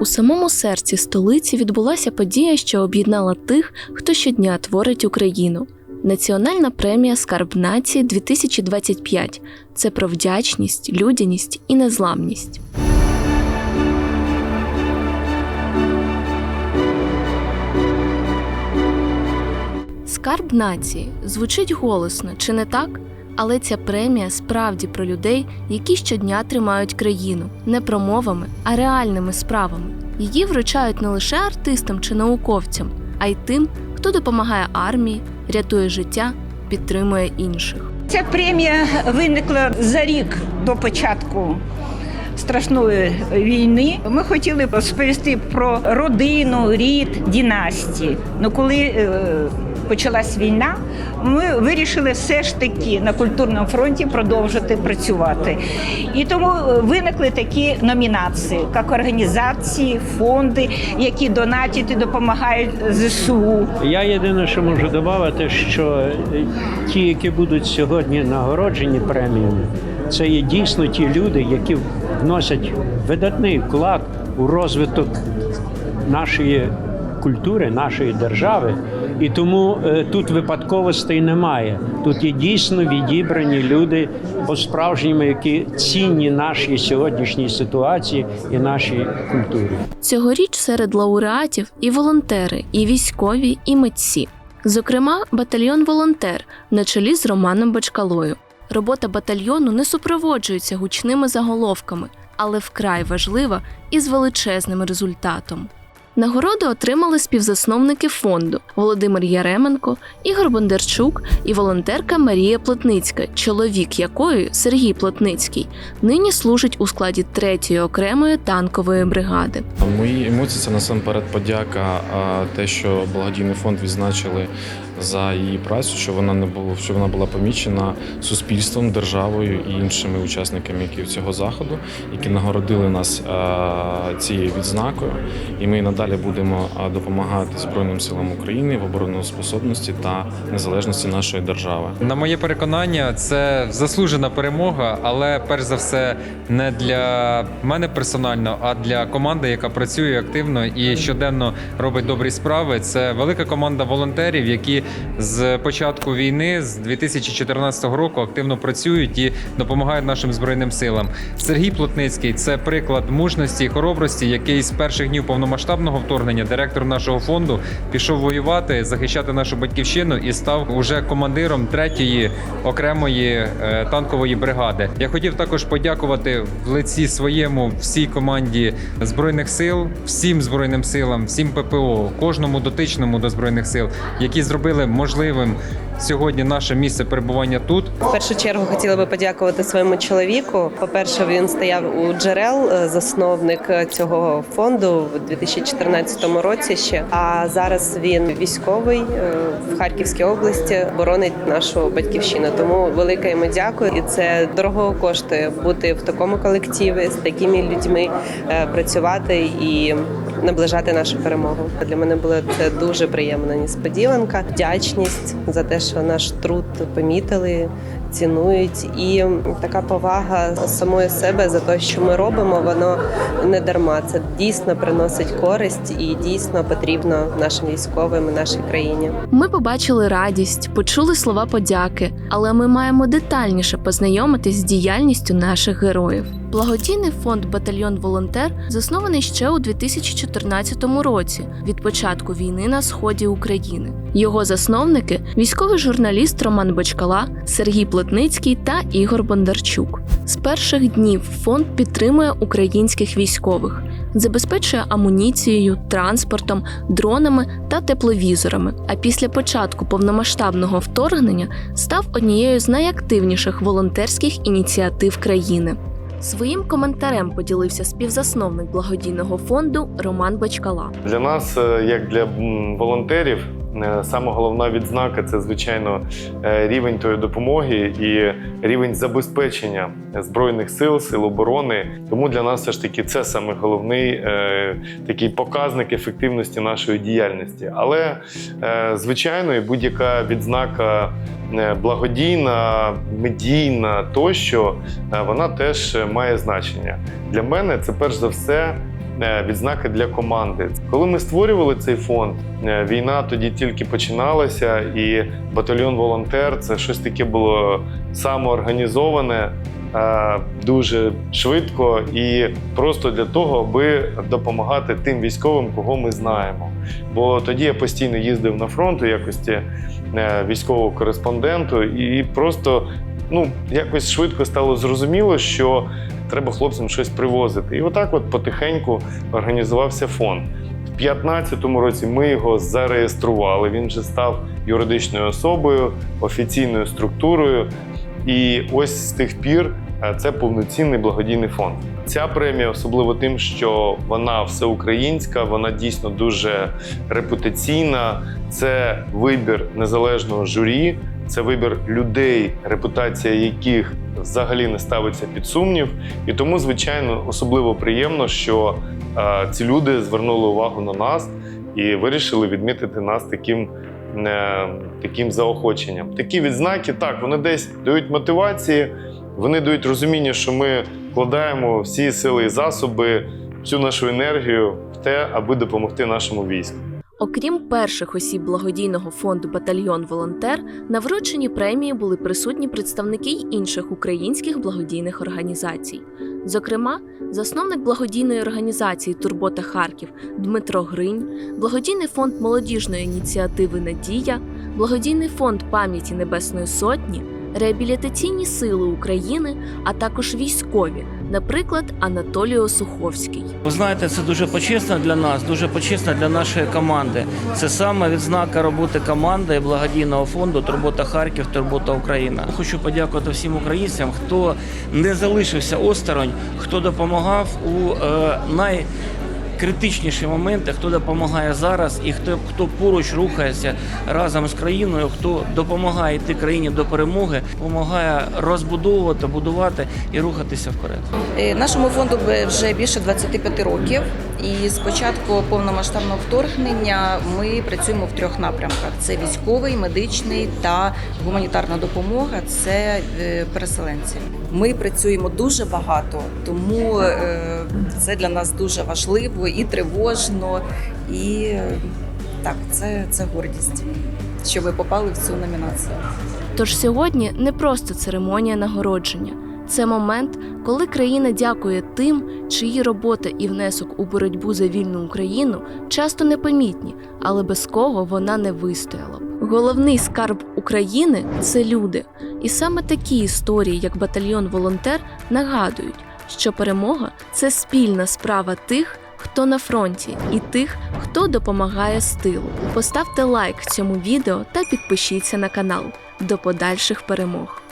У самому серці столиці відбулася подія, що об'єднала тих, хто щодня творить Україну. Національна премія Скарб нації 2025 це про вдячність, людяність і незламність. Скарб нації звучить голосно, чи не так? Але ця премія справді про людей, які щодня тримають країну не промовами, а реальними справами. Її вручають не лише артистам чи науковцям, а й тим, хто допомагає армії, рятує життя, підтримує інших. Ця премія виникла за рік до початку страшної війни. Ми хотіли розповісти про родину, рід, дінастії. Ну коли е, почалась війна, ми вирішили все ж таки на культурному фронті продовжити працювати. І тому виникли такі номінації, як організації, фонди, які донатять і допомагають ЗСУ. Я єдине, що можу додати, що е, ті, які будуть сьогодні нагороджені преміями, це є дійсно ті люди, які вносять видатний вклад у розвиток нашої культури, нашої держави. І тому е, тут випадковостей немає. Тут є дійсно відібрані люди по-справжньому, які цінні нашій сьогоднішній ситуації і нашій культурі. Цьогоріч серед лауреатів і волонтери, і військові, і митці. Зокрема, батальйон Волонтер на чолі з Романом Бочкалою. Робота батальйону не супроводжується гучними заголовками, але вкрай важлива і з величезним результатом. Нагороди отримали співзасновники фонду Володимир Яременко, Ігор Бондарчук і волонтерка Марія Плотницька, чоловік якої Сергій Плотницький нині служить у складі 3-ї окремої танкової бригади. Мої емоції це насамперед подяка, те, що благодійний фонд відзначили за її працю, що вона не було, що вона була помічена суспільством, державою і іншими учасниками які цього заходу, які нагородили нас цією відзнакою. І ми надалі будемо допомагати Збройним силам України в обороноспособності та незалежності нашої держави. На моє переконання, це заслужена перемога, але перш за все не для мене персонально, а для команди, яка працює активно і щоденно робить добрі справи. Це велика команда волонтерів, які з початку війни, з 2014 року, активно працюють і допомагають нашим збройним силам. Сергій Плотницький це приклад мужності і хоробрості, який з перших днів повномасштабного вторгнення, директор нашого фонду, пішов воювати, захищати нашу батьківщину і став уже командиром третьої окремої е, танкової бригади. Я хотів також подякувати в лиці своєму всій команді збройних сил, всім збройним силам, всім ППО, кожному дотичному до збройних сил, які зробили можливим сьогодні наше місце перебування тут. В першу чергу хотіла би подякувати своєму чоловіку. По-перше, він стояв у джерел, е, засновник е, цього фонду в 2014 році. Ще а зараз він військовий е, в Харківській області, боронить нашу батьківщину. Тому велике йому дякую, і це дорого коштує бути в такому колективі з такими людьми, працювати і наближати нашу перемогу. Для мене була це дуже приємна несподіванка. Вдячність за те, що наш труд помітили, цінують, і така повага самої себе за те, що ми робимо, воно не дарма. Це дійсно приносить користь і дійсно потрібно нашим військовим і нашій країні. Ми побачили радість, почули слова подяки, але ми маємо детальніше познайомитись з діяльністю наших героїв. Благодійний фонд Батальйон Волонтер заснований ще у 2014 році від початку війни на сході України. Його засновники військовий журналіст Роман Бочкала, Сергій Плотницький та Ігор Бондарчук. З перших днів фонд підтримує українських військових, забезпечує амуніцією, транспортом, дронами та тепловізорами. А після початку повномасштабного вторгнення став однією з найактивніших волонтерських ініціатив країни. Своїм коментарем поділився співзасновник благодійного фонду Роман Бачкала. Для нас, е, як для волонтерів, саме головна відзнака це звичайно е, рівень тої допомоги і рівень забезпечення збройних сил, сил оборони. Тому для нас все ж таки це саме головний е, такий показник ефективності нашої діяльності. Але е, звичайно, і будь-яка відзнака е, благодійна, медійна тощо, е, вона теж має значення. Для мене це перш за все е, відзнаки для команди. Коли ми створювали цей фонд, е, війна тоді тільки починалася, і батальйон волонтер це щось таке було самоорганізоване. Е, Дуже швидко і просто для того, аби допомагати тим військовим, кого ми знаємо. Бо тоді я постійно їздив на фронт у якості е, військового кореспонденту, і просто ну, якось швидко стало зрозуміло, що треба хлопцям щось привозити. І отак, от потихеньку організувався фонд. В 2015 році ми його зареєстрували. Він вже став юридичною особою, офіційною структурою. І ось з тих пір е, це повноцінний благодійний фонд. Ця премія особливо тим, що вона всеукраїнська, вона дійсно дуже репутаційна. Це вибір незалежного журі, це вибір людей, репутація яких взагалі не ставиться під сумнів. І тому, звичайно, особливо приємно, що е, ці люди звернули увагу на нас і вирішили відмітити нас таким, таким заохоченням. Такі відзнаки, так, вони десь дають мотивації, вони дають розуміння, що ми вкладаємо всі сили і засоби, всю нашу енергію в те, аби допомогти нашому війську. Окрім перших осіб благодійного фонду Батальйон Волонтер, на врученні премії були присутні представники й інших українських благодійних організацій. Зокрема, засновник благодійної організації Турбота Харків Дмитро Гринь, благодійний фонд молодіжної ініціативи Надія, благодійний фонд пам'яті Небесної Сотні, реабілітаційні сили України, а також військові, наприклад, Анатолій Осуховський. Ви знаєте, це дуже почесно для нас, дуже почесно для нашої команди. Це саме відзнака роботи команди благодійного фонду Турбота Харків, Турбота Україна. Хочу подякувати всім українцям, хто не залишився осторонь, хто допомагав у е, най критичніші моменти, хто допомагає зараз і хто, хто поруч рухається разом з країною, хто допомагає йти країні до перемоги, допомагає розбудовувати, будувати і рухатися вперед. Е, Нашому фонду вже більше 25 років, і з початку повномасштабного вторгнення ми працюємо в трьох напрямках: це військовий, медичний та гуманітарна допомога. Це е, переселенці. Ми працюємо дуже багато, тому е, це для нас дуже важливо і тривожно, і так, це, це гордість, що ви попали в цю номінацію. Тож сьогодні не просто церемонія нагородження, це момент, коли країна дякує тим, чиї робота і внесок у боротьбу за вільну Україну часто непомітні, але без кого вона не вистояла б. Головний скарб України це люди, і саме такі історії, як батальйон Волонтер, нагадують, що перемога це спільна справа тих. Хто на фронті, і тих, хто допомагає з тилу. Поставте лайк цьому відео та підпишіться на канал. До подальших перемог!